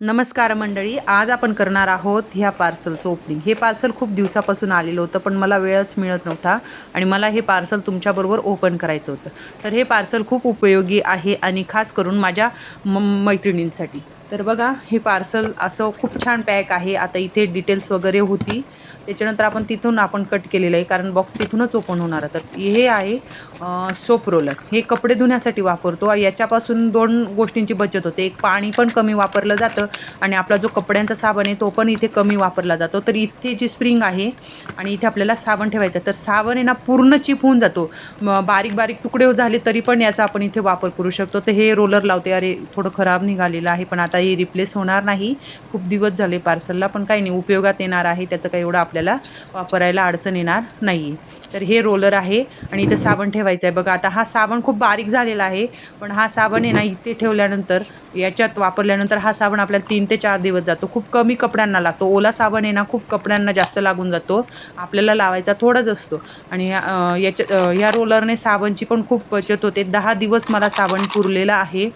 नमस्कार मंडळी आज आपण करणार आहोत ह्या पार्सलचं ओपनिंग हे पार्सल खूप दिवसापासून आलेलं होतं पण मला वेळच मिळत नव्हता आणि मला हे पार्सल तुमच्याबरोबर ओपन करायचं होतं. तर हे पार्सल खूप उपयोगी आहे आणि खास करून माझ्या म मैत्रिणींसाठी. तर बघा हे पार्सल असं खूप छान पॅक आहे. आता इथे डिटेल्स वगैरे होती. त्याच्यानंतर आपण तिथून आपण कट केलेलं आहे कारण बॉक्स तिथूनच ओपन होणार तर हे आहे सोप रोलर हे कपडे धुण्यासाठी वापरतो याच्यापासून दोन गोष्टींची बचत होते. एक पाणी पण कमी वापरलं जातं आणि आपला जो कपड्यांचा साबण आहे तो पण इथे कमी वापरला जातो. तर इथे जी स्प्रिंग आहे आणि इथे आपल्याला साबण ठेवायचं आहे. तर साबण आहे ना पूर्ण चिप होऊन जातो. बारीक बारीक तुकडे झाले तरी पण याचा आपण इथे वापर करू शकतो. तर हे रोलर लावते. अरे थोडं खराब निघालेलं आहे पण आता हे रिप्लेस होणार नाही. खूप दिवस झाले पार्सलला पण काही नाही उपयोगात येणार आहे त्याचं काही एवढं आपल्या आपल्याला वापरायला अडचण येणार नाही तर हे रोलर आहे आणि इथं साबण ठेवायचं आहे. बघा आता हा साबण खूप बारीक झालेला आहे पण हा साबण आहे ना इथे ठेवल्यानंतर याच्यात वापरल्यानंतर हा साबण आपल्याला तीन ते चार दिवस जातो. खूप कमी कपड्यांना लागतो. ओला साबण आहे ना खूप कपड्यांना जास्त लागून जातो. आपल्याला लावायचा थोडाच असतो. आणि याच्या या रोलरने साबणची पण खूप बचत होते. दहा दिवस मला साबण पुरलेला आहे.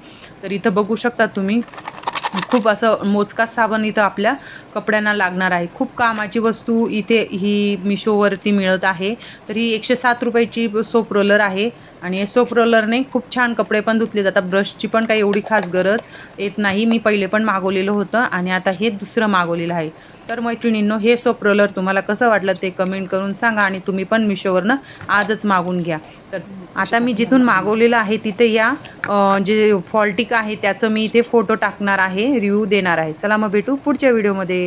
तर इथं बघू शकता तुम्ही खूप असं मोजकाच साबण इथं आपल्या कपड्यांना लागणार आहे. खूप कामाची वस्तू इथे ही मिशोवरती मिळत आहे. तर ही एकशे सात रुपयाची सोप रोलर आहे आणि हे सोप रोलरने खूप छान कपडे पण धुतले जातात. ब्रशची पण काही एवढी खास गरज येत नाही. मी पहिले पण मागवलेलं होतं आणि आता हे दुसरं मागवलेलं आहे. तर मैत्रिणींनो हे सोप रोलर तुम्हाला कसं वाटलं ते कमेंट करून सांगा आणि तुम्ही पण मिशोवरनं आजच मागून घ्या. तर आता मी जिथून मागवलेलं आहे तिथे या जे फॉल्टिक आहे त्याचं मी इथे फोटो टाकणार आहे. आहे रिव्ह्यू देणार आहे. चला मग भेटू पुढच्या व्हिडिओमध्ये